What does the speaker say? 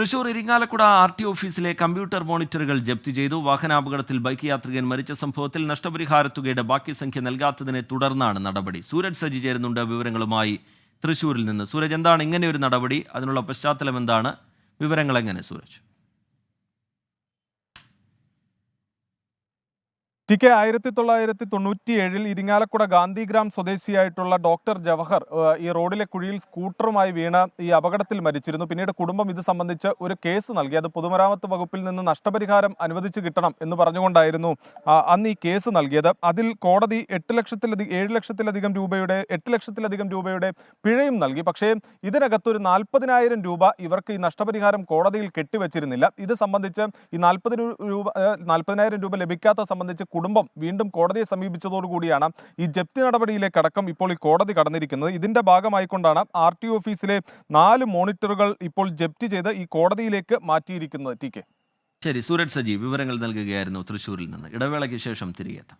Thrissur Irinjalakuda R T ഓഫീസിലെ computer മോണിറ്ററുകൾ ജപ്തി ചെയ്തു. വാഹനാപകടത്തിൽ ബൈക്ക് യാത്രികൻ മരിച്ച സംഭവത്തിൽ നഷ്ടപരിഹാര തുകയുടെ ബാക്കി സംഖ്യ നൽകാത്തതിനെ തുടർന്നാണ് നടപടി. സൂരജ് സജി ചേരുന്നുണ്ട് വിവരങ്ങളുമായി തൃശൂരിൽ നിന്ന്. സൂരജ് എന്താണ് ഇങ്ങനെ ഒരു നടപടി? അതിനുള്ള പശ്ചാത്തലം എന്താണ് വിവരങ്ങൾ എങ്ങനെ സൂരജ്? ടി കെ ആയിരത്തി തൊള്ളായിരത്തി തൊണ്ണൂറ്റി ഏഴിൽ ഇരിങ്ങാലക്കുട ഗാന്ധിഗ്രാം സ്വദേശിയായിട്ടുള്ള ഡോക്ടർ ജവഹർ ഈ റോഡിലെ കുഴിയിൽ സ്കൂട്ടറുമായി വീണ ഈ അപകടത്തിൽ മരിച്ചിരുന്നു. പിന്നീട് കുടുംബം ഇത് സംബന്ധിച്ച് ഒരു കേസ് നൽകി. അത് പൊതുമരാമത്ത് വകുപ്പിൽ നിന്ന് നഷ്ടപരിഹാരം അനുവദിച്ചു കിട്ടണം എന്ന് പറഞ്ഞുകൊണ്ടായിരുന്നു അന്ന് ഈ കേസ് നൽകിയത്. അതിൽ കോടതി എട്ട് ലക്ഷത്തിലധികം ഏഴ് ലക്ഷത്തിലധികം രൂപയുടെ എട്ട് ലക്ഷത്തിലധികം രൂപയുടെ പിഴയും നൽകി. പക്ഷേ ഇതിനകത്തൊരു നാൽപ്പതിനായിരം രൂപ ഇവർക്ക് ഈ നഷ്ടപരിഹാരം കോടതിയിൽ കെട്ടിവെച്ചിരുന്നില്ല. ഇത് സംബന്ധിച്ച് ഈ നാൽപ്പത് രൂപ നാൽപ്പതിനായിരം രൂപ ലഭിക്കാത്ത സംബന്ധിച്ച് കുടുംബം വീണ്ടും കോടതിയെ സമീപിച്ചതോടുകൂടിയാണ് ഈ ജപ്തി നടപടിയിലേക്ക് അടക്കം ഇപ്പോൾ ഈ കോടതി കടന്നിരിക്കുന്നത്. ഇതിന്റെ ഭാഗമായിക്കൊണ്ടാണ് ആർ ടി ഓഫീസിലെ നാല് മോണിറ്ററുകൾ ഇപ്പോൾ ജപ്തി ചെയ്ത് ഈ കോടതിയിലേക്ക് മാറ്റിയിരിക്കുന്നത്. T K. ശരി സൂരജ് സജി വിവരങ്ങൾ നൽകുകയായിരുന്നു തൃശൂരിൽ നിന്ന്. ഇടവേളയ്ക്ക് ശേഷം തിരികെ എത്താം.